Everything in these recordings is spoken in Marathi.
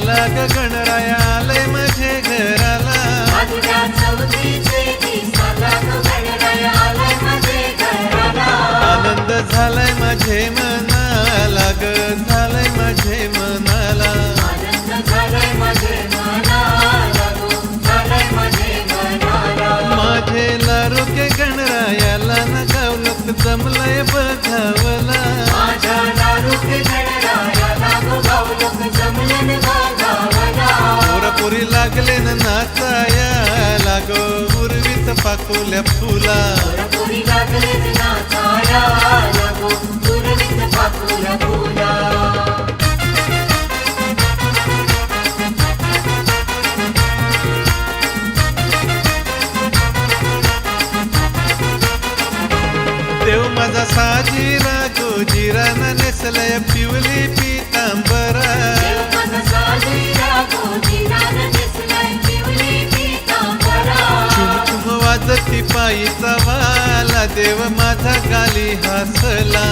घराला गणराया माझे घराला. आनंद झालाय माझे मनाला ग झालंय माझे मनाला. माझे लारू के गणरायाला नगाव लोक जमलंय बघावला. लागलेन नाचाया उर्वित फुला पाकुल्या फुला. देव माझा साजीरा गोजीराना नेसलय पिवली पितांबर. पायी सवाला देव माझा गाली हसला.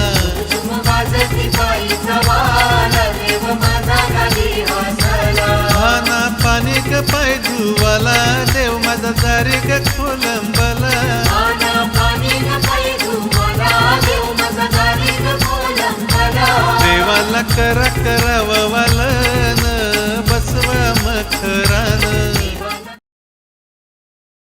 भाना पाणी क पाय धुवाला देव माझा दारी क खोलंबला. देवाला करा करावा वालन बसवा मखर